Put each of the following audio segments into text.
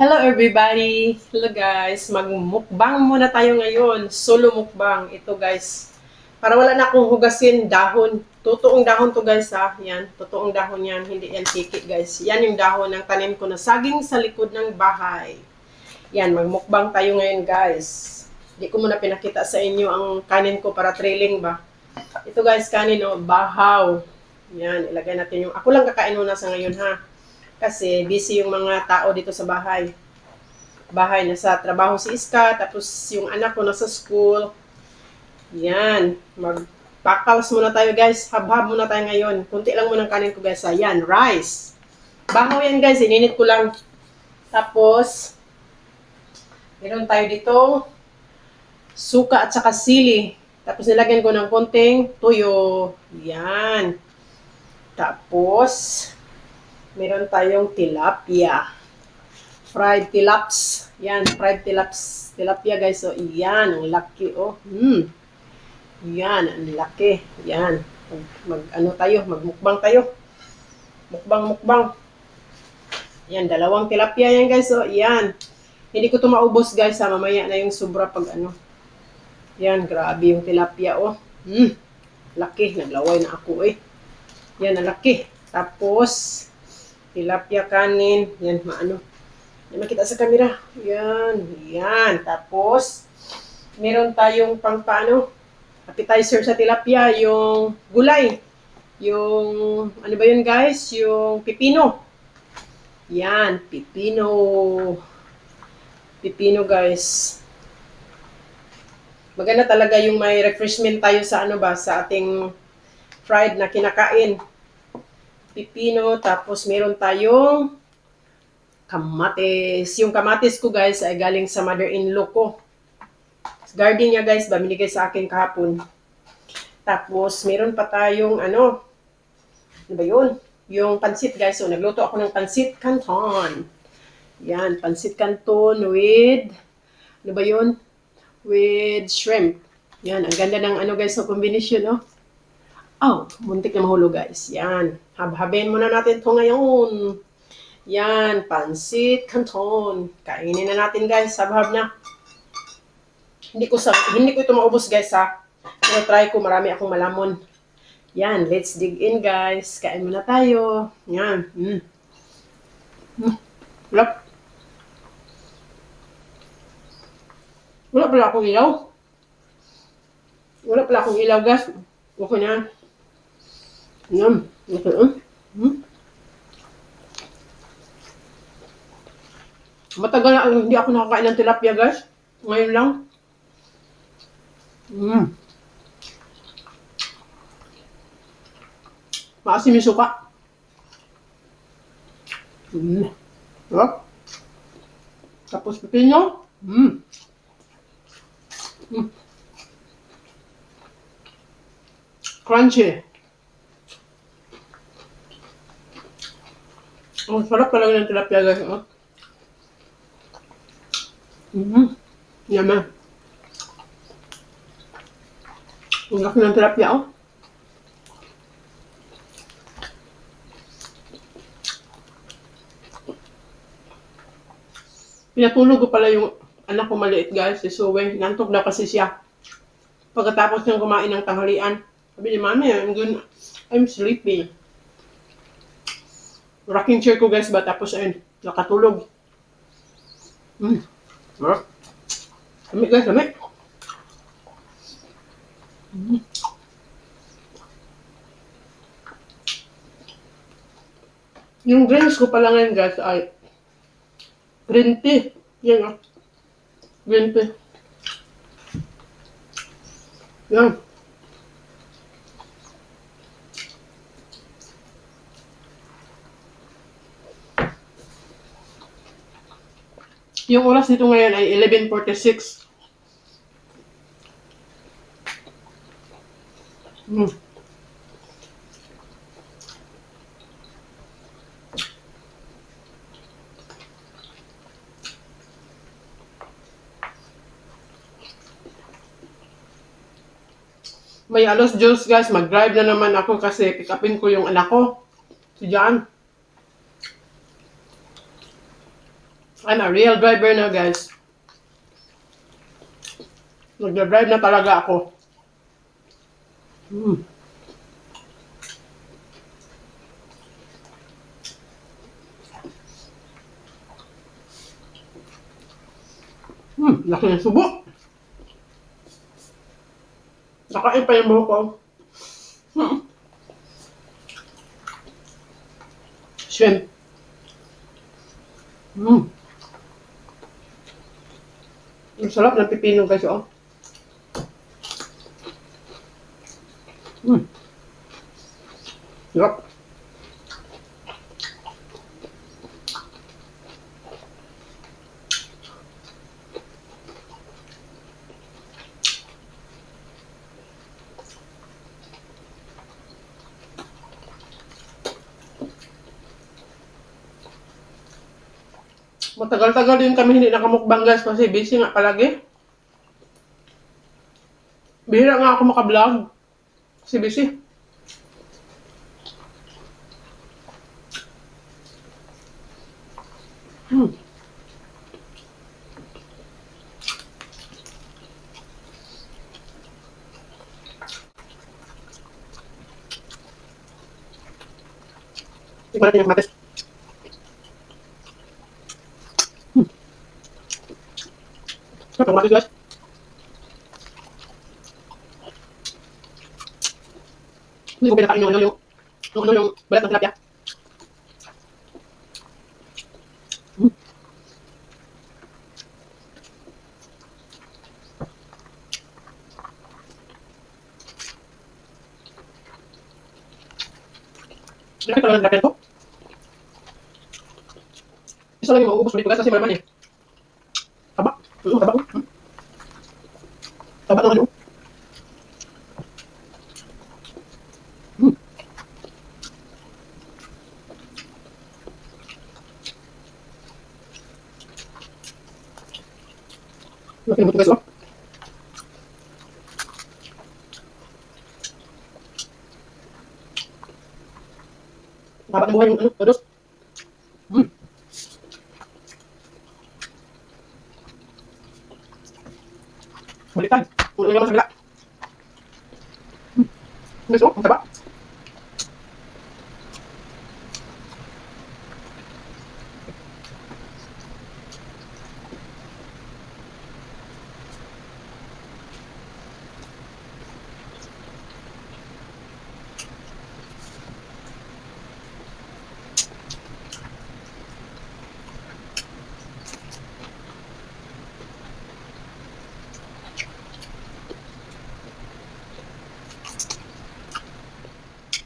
Hello everybody! Hello guys! Magmukbang muna tayo ngayon. Solo mukbang. Ito guys. Para wala na akong hugasin dahon. Totoong dahon to guys ha. Yan. Totoong dahon yan. Hindi yan tiki guys. Yan yung dahon ng tanim ko na saging sa likod ng bahay. Yan. Magmukbang tayo ngayon guys. Hindi ko muna pinakita sa inyo ang kanin ko para trailing ba. Ito guys, kanin o. Bahaw. Yan. Ilagay natin yung... Ako lang kakain muna sa ngayon ha. Kasi busy yung mga tao dito sa bahay. Bahay, nasa trabaho si Iska, tapos yung anak ko nasa school. Yan. Magpakals muna tayo guys. Habhab muna tayo ngayon. Kunti lang muna ang kanin ko guys. Ayan, rice. Bahaw yan guys. Ininit ko lang. Tapos, meron tayo dito suka at saka sili. Tapos nilagyan ko ng konting tuyo. Yan. Tapos, meron tayong tilapia. Fried tilaps. Yan, fried tilaps. Tilapia guys. So, yan. Ang laki. Oh. Hmm. Yan, ang laki. Yan. Mag, mag ano tayo, magmukbang tayo. Mukbang, mukbang. Yan, dalawang tilapia yan guys. So, yan. Hindi ko to maubos guys. Ha. Mamaya na yung sobra pag ano. Yan, grabe yung tilapia. Oh. Hmm. Laki. Naglaway na ako eh. Yan, ang laki. Tapos, tilapia kanin. Yan, maano. Yan, makita sa camera. Yan, yan. Tapos, meron tayong pang appetizer sa tilapia, yung gulay. Yung, ano ba yun guys? Yung pipino. Yan, pipino. Pipino guys. Maganda talaga yung may refreshment tayo sa ano ba, sa ating fried na kinakain pipino, tapos meron tayong kamatis. Yung kamatis ko guys ay galing sa mother-in-law ko. Garden niya guys, binigay sa akin kahapon. Tapos meron pa tayong ano, ano ba yun? Yung pansit guys. So nagluto ako ng pansit canton. Yan, pansit canton with, ano ba yun? With shrimp. Yan, ang ganda ng ano guys, sa combination, no? Oh, muntik na mahulog guys. Yan. Habhabin muna natin to ngayon. Yan, pansit canton. Kainin na natin guys. Habhab na. Hindi ko sa hindi ko ito maubos guys ha. Pero try ko marami akong malamon. Yan, let's dig in guys. Kain muna tayo. Yan. Mm. Mm. Wala. Wala pala akong ilaw. Wala pala akong ilaw guys. Okay na. Yum. Okay. Um. Hmm? Matagal na hindi ako nakakain ng tilapia, guys. Ngayon lang. Mm. Maasim yung suka. Mm. Sarap. Tapos pipino. Mm. Mm. Crunchy. Ang sarap talaga ng tilapia guys. Oh. Mm-hmm. Yaman. Ang laki ng tilapia oh. Pinatulog ko pala yung anak ko maliit guys, si Suwe. Nantok na kasi siya. Pagkatapos niyang kumain ng tanghalian, sabi ni Mami, I'm, good. I'm sleepy rocking chair ko guys ba tapos ayun nakatulog mm. Sarap. Dami guys, dami. Mm. Yung drinks ko pala ngayon guys ay green tea. Yan oh. Green tea. Yan. Yung oras dito ngayon ay 11.46. Hmm. May alos Diyos guys, mag-drive na naman ako kasi pick ko yung anak ko. Si John. I'm a real driver now, guys. Nagdadrive na talaga ako. Mm. Hmm, laki ng subo. Nakain pa yung buhok ko. Hmm. Shrimp. Hmm. Ang sarap ng pipino guys, oh. Hmm. Sarap. Matagal-tagal din kami hindi nakamukbang guys kasi busy nga palagi. Bihira nga ako makablog. Kasi busy. Hmm. Tingnan yung matis. Sarap ang matis guys. Hindi ko pinakain yung yung yung yung balat ng tilapia. Mm. Laki talaga ng tilapia nito. Isa lang yung mauubos. Mm. Taba ng ano. Mm. Laki ng buto guys oh. Taba ng buhay yung ano, todos. Mm. Balikan. Ulo naman sa kabila. Hmm. Guys, oh, ang taba.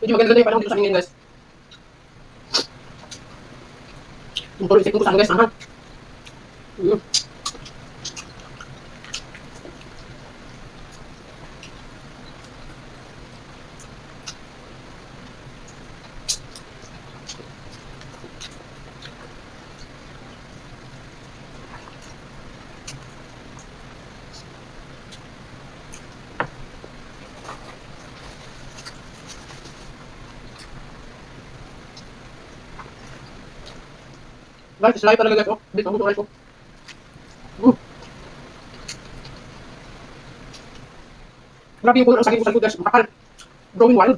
Medyo maganda na yung panahon dito sa amin ngayon, guys. Yung tuloy isip ko sa akin, guys, aha. Mm. Guys, islayo talaga guys, oh. Ang buto guys, oh. Mm. Grabe yung puno ng saging ko sa likod, guys. Makakal. Growing wild.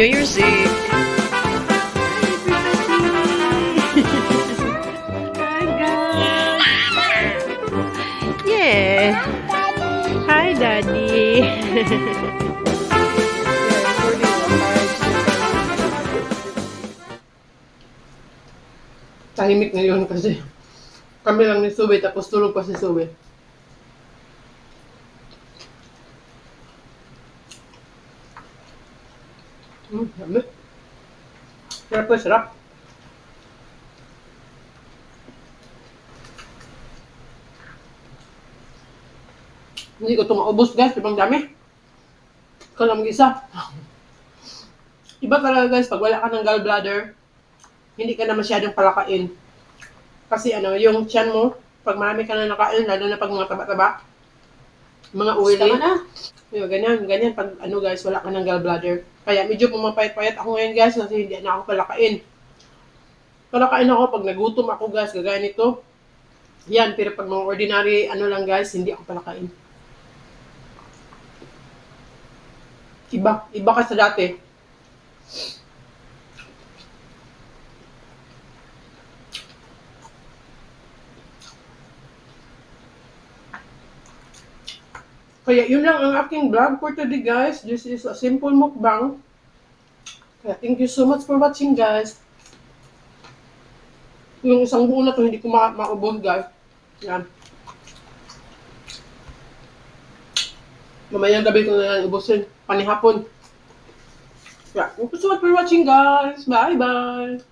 New Year's Eve. Hi guys. Yeah. Hi Daddy. Tahimik ngayon kasi kami lang ni Sube tapos tulog pa si Sube. Hmm, dami. Sarap po, sarap. Hindi ko ito maubos guys, ibang dami. Ikaw lang mag-isa. Iba talaga guys, pag wala ka ng gallbladder, hindi ka na masyadong palakain. Kasi ano, yung tiyan mo, pag marami ka na nakain, lalo na pag mga taba-taba, mga oily. Tama na. Yung ganyan, ganyan pag ano guys, wala ka ng gallbladder. Kaya medyo pumapayat-payat ako ngayon guys kasi hindi na ako palakain. Palakain ako pag nagutom ako guys, gagaya nito. Yan, pero pag mga ordinary ano lang guys, hindi ako palakain. Iba, iba ka sa dati. Kaya yun lang ang aking vlog for today guys. This is a simple mukbang. Kaya thank you so much for watching guys. Yung isang buo na to hindi ko ma maubos guys. Yan. Mamayang gabi ko na yan ubusin. Panihapon. Yeah, thank you so much for watching guys. Bye bye.